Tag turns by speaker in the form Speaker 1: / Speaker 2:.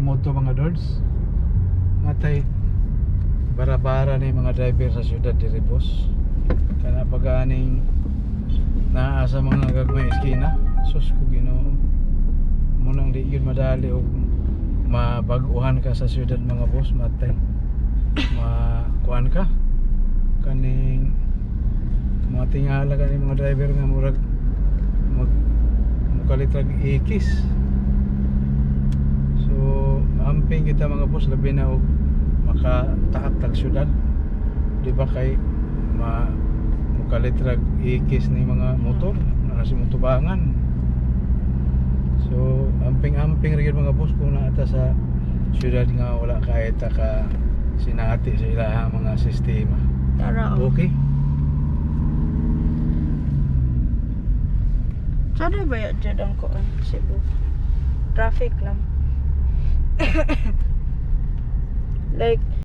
Speaker 1: moto mga dords. Matay bara-bara ni mga driver sa syudad diri boss. Kana paganing naa sa mga gagmay eskina. Sus ko Ginoo. Munang di yun madali og mabaguhan ka sa syudad mga boss matay. Makuan ka kaning mga tingala ka ni mga driver nga murag mag mukalitrag ikis amping kita mga boss labi na og makataat tag syudad di ba kay ma mukalitrag ikis ni mga motor na si motobangan so amping amping rin mga boss kung naata sa syudad nga wala kahit ka sinati sa ilaha mga sistema
Speaker 2: Tara oh.
Speaker 1: okay
Speaker 2: Sana ba yan dyan ang kuan Cebu? Traffic lang. Like,